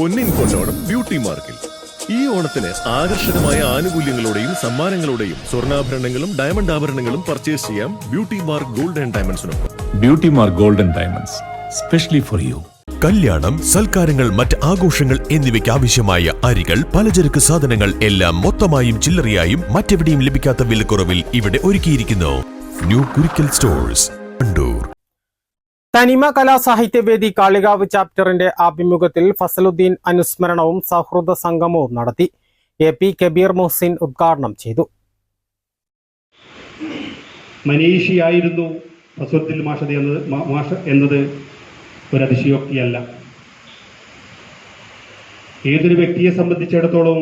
പൊന്നിൻ കൊണ്ടോണം ബ്യൂട്ടി മാർക്കിൽ. ഈ ഓണത്തിന് ആകർഷകമായ ആനുകൂല്യങ്ങളോടെയും സമ്മാനങ്ങളോടെയും സ്വർണാഭരണങ്ങളും ഡയമണ്ട് ആഭരണങ്ങളും പർച്ചേസ് ചെയ്യാം beauty mark gold and ഡയമണ്ട്സിനൊപ്പം. Beauty mark gold and diamonds specially for you കല്യാണം സൽക്കാരങ്ങൾ മറ്റ് ആഘോഷങ്ങൾ എന്നിവയ്ക്ക് ആവശ്യമായ അരികൾ പലചരക്ക് സാധനങ്ങൾ എല്ലാം മൊത്തമായും ചില്ലറയായും മറ്റെവിടെയും ലഭിക്കാത്ത വിലക്കുറവിൽ ഇവിടെ ഒരുക്കിയിരിക്കുന്നു. New Kurikkal stores Kandoor. തനിമ കലാ സാഹിത്യവേദി കാളികാവ് ചാപ്റ്ററിന്റെ ആഭിമുഖ്യത്തിൽ ഫസലുദ്ദീൻ അനുസ്മരണവും സൗഹൃദ സംഗമവും നടത്തി. എ പി കബീർ മുഹസിൻ ഉദ്ഘാടനം ചെയ്തു. മനീഷിയായിരുന്നു ഫസലുദ്ദീൻ മാഷത് എന്നത് മാഷ എന്നത് ഒരു അതിശയോക്തിയല്ല. ഏതൊരു വ്യക്തിയെ സംബന്ധിച്ചിടത്തോളം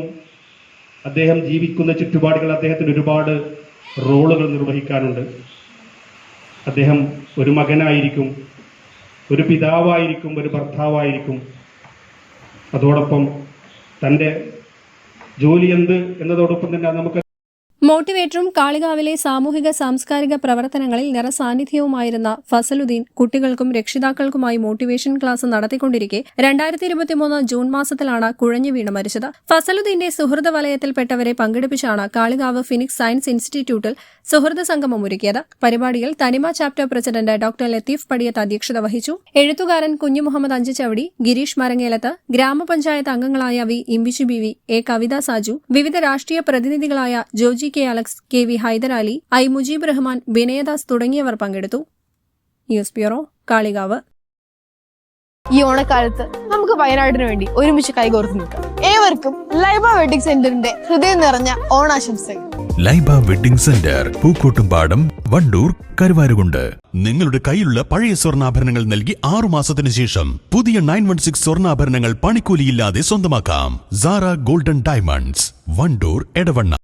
അദ്ദേഹം ജീവിക്കുന്ന ചുറ്റുപാടുകൾ അദ്ദേഹത്തിന് ഒരുപാട് റോളുകൾ നിർവഹിക്കാനുണ്ട്. അദ്ദേഹം ഒരു മകനായിരിക്കും. ഒരു പിതാവായിരിക്കും ഒരു ഭർത്താവായിരിക്കും. അതോടൊപ്പം തന്റെ ജോലി എന്ത് എന്നതോടൊപ്പം തന്നെ നമുക്ക് മോട്ടിവേറ്ററും കാളികാവിലെ സാമൂഹിക സാംസ്കാരിക പ്രവർത്തനങ്ങളിൽ നിറസാന്നിധ്യവുമായിരുന്ന ഫസലുദ്ദീൻ കുട്ടികൾക്കും രക്ഷിതാക്കൾക്കുമായി മോട്ടിവേഷൻ ക്ലാസ് നടത്തിക്കൊണ്ടിരിക്കെ രണ്ടായിരത്തി ഇരുപത്തിമൂന്ന് ജൂൺ മാസത്തിലാണ് കുഴഞ്ഞു വീണ് മരിച്ചത്. ഫസലുദ്ദീന്റെ സുഹൃത വലയത്തിൽപ്പെട്ടവരെ പങ്കെടുപ്പിച്ചാണ് കാളികാവ് ഫിനിക്സ് സയൻസ് ഇൻസ്റ്റിറ്റ്യൂട്ടിൽ സുഹൃദ സംഗമം ഒരുക്കിയത്. പരിപാടിയിൽ Thanima chapter president doctor Latheef Padiyath അധ്യക്ഷത വഹിച്ചു. എഴുത്തുകാരൻ കുഞ്ഞു മുഹമ്മദ് അഞ്ചുചവടി ഗിരീഷ് മരങ്ങേലത്ത് ഗ്രാമപഞ്ചായത്ത് അംഗങ്ങളായ V Imbishu B V A Kavitha Saju വിവിധ രാഷ്ട്രീയ പ്രതിനിധികളായ Joji K Alex K V Hyderali I Mujeeb Rahman Vinayadas തുടങ്ങിയവർ പങ്കെടുത്തു. News bureau Kalikavu. ഈ ഓണക്കാലത്ത് നമുക്ക് വയനാടിന് വേണ്ടി ഒരുമിച്ച് കൈകോർത്ത് നിൽക്കാം. ഏവർക്കും ലൈബ വെഡിങ് സെന്ററിന്റെ ഹൃദയം നിറഞ്ഞ ഓണാശംസകൾ. Laiba wedding centre Pookkottumpadam Wandoor Karuvarakundu. നിങ്ങളുടെ കയ്യിലുള്ള പഴയ സ്വർണാഭരണങ്ങൾ നൽകി ആറു മാസത്തിനു ശേഷം പുതിയ നയൻ വൺ സിക്സ് സ്വർണാഭരണങ്ങൾ പണിക്കൂലിയില്ലാതെ സ്വന്തമാക്കാം. Sara golden diamonds Wandoor Edavanna.